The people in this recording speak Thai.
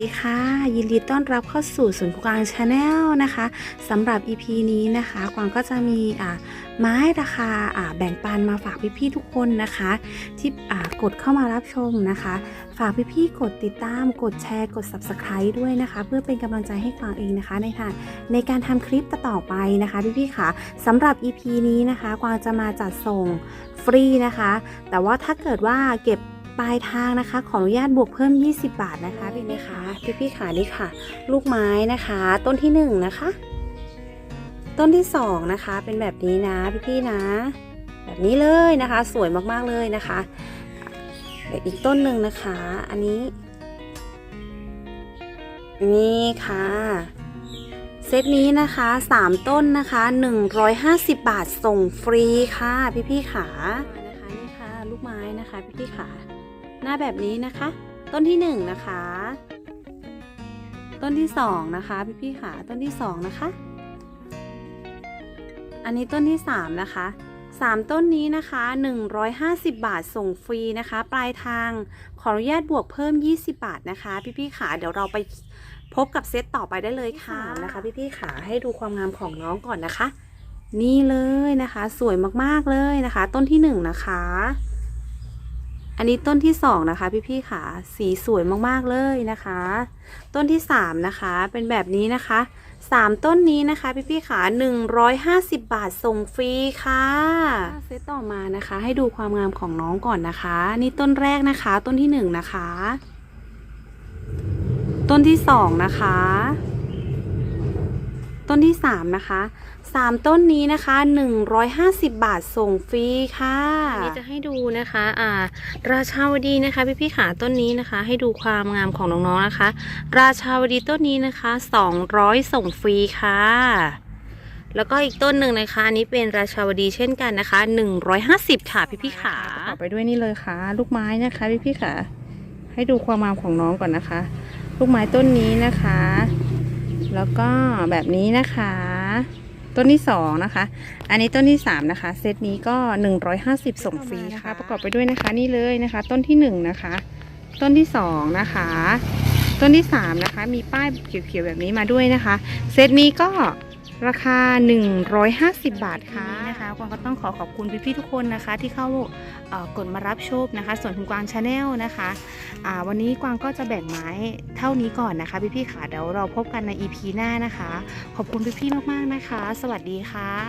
สวัสดีค่ะ ยินดีต้อนรับเข้าสู่ศูนย์กวางชาแนลนะคะสำหรับ EP นี้นะคะ กวางก็จะมีอ่าไม้ราคาอ่าแบ่งปันมาฝากพี่ๆทุกคนนะคะ ที่อ่ากดเข้ามารับชมนะคะ ฝากพี่ๆกดติดตาม กดแชร์ กด Subscribe ด้วยนะคะ เพื่อเป็นกำลังใจให้กวางเองนะคะ ในทางในการทำคลิปต่อไปนะคะพี่ๆค่ะสำหรับ EP นี้นะคะ กวางจะมาจัดส่งฟรีนะคะ แต่ว่าถ้าเกิดว่าเก็บ ปลายทางนะคะ ขออนุญาตบวกเพิ่ม 20 บาทนะคะพี่ไหมคะพี่พี่ขานี่ค่ะ ลูกไม้นะคะ ต้นที่ 1 นะคะ ต้นที่ 2 นะคะ เป็นแบบนี้นะพี่พี่นะ แบบนี้เลยนะคะ สวยมากๆเลยนะคะเดี๋ยวอีกต้นหนึ่งนะคะ อันนี้นี่ค่ะเซตนี้นะคะ 3 ต้นนะคะ 150 บาทส่งฟรีค่ะ พี่พี่ๆขานะคะนี่ค่ะ ลูกไม้นะคะ พี่พี่ๆขา หน้าแบบนี้นะคะ ต้นที่1นะคะ ต้นที่2นะคะพี่พี่ๆขาต้นที่2นะคะ อันนี้ต้นที่3นะคะ3 ต้นนี้นะคะ 150 บาทส่งฟรีนะคะ ปลายทางขออนุญาตบวกเพิ่ม 20 บาทนะคะ พี่พี่ๆขาเดี๋ยวเราไปพบกับเซตต่อไปได้เลยค่ะนะคะพี่พี่ๆขาให้ดูความงามของน้องก่อนนะคะ นี่เลยนะคะ สวยมากๆเลยนะคะ ต้นที่1นะคะ อันนี้ต้นที่2นะคะพี่พี่ๆขาสีสวยมากๆเลยนะคะ ต้นที่3นะคะเป็นแบบนี้นะคะ3ต้นนี้นะคะพี่พี่ๆขา150 บาทส่งฟรีค่ะเซตต่อมานะคะ ให้ดูความงามของน้องก่อนนะคะ นี่ต้นแรกนะคะ ต้นที่1นะคะ ต้นที่2นะคะ ต้นที่ 3 นะคะ 3 ต้นนี้นะคะ 150 บาทส่งฟรีค่ะนี่จะให้ดูนะคะอ่าราชาวดีนะคะ พี่พี่ๆขาต้นนี้นะคะ ให้ดูความงามของน้องๆนะคะ ราชาวดีต้นนี้นะคะ 200 ส่งฟรีค่ะ แล้วก็อีกต้นหนึ่งนะคะอันนี้เป็นราชาวดีเช่นกันนะคะ 150 ค่ะพี่พี่ๆขาต่อไปด้วยนี่เลยค่ะ ลูกไม้นะคะพี่พี่ๆค่ะให้ดูความงามของน้องก่อนนะคะ ลูกไม้ต้นนี้นะคะ แล้วก็แบบนี้นะคะ ต้นที่สองนะคะ อันนี้ต้นที่สามนะคะ เซตนี้ก็150ส่งฟรีค่ะประกอบไปด้วยนะคะนี่เลยนะคะ ต้นที่หนึ่งนะคะ ต้นที่สองนะคะ ต้นที่สามนะคะ มีป้ายเขียวๆแบบนี้มาด้วยนะคะ เซตนี้ก็ ราคา 150 บาทค่ะนะคะกวางก็ต้องขอขอบคุณพี่ๆทุกคนนะคะ ที่เข้ากดมารับชมนะคะ ส่วนคุณกวางชาแนลนะคะวันนี้กวางก็จะแบ่งไม้เท่านี้ก่อนนะคะ พี่ๆค่ะเดี๋ยวเราพบกันใน EP หน้านะคะ ขอบคุณพี่ๆมากๆนะคะ สวัสดีค่ะ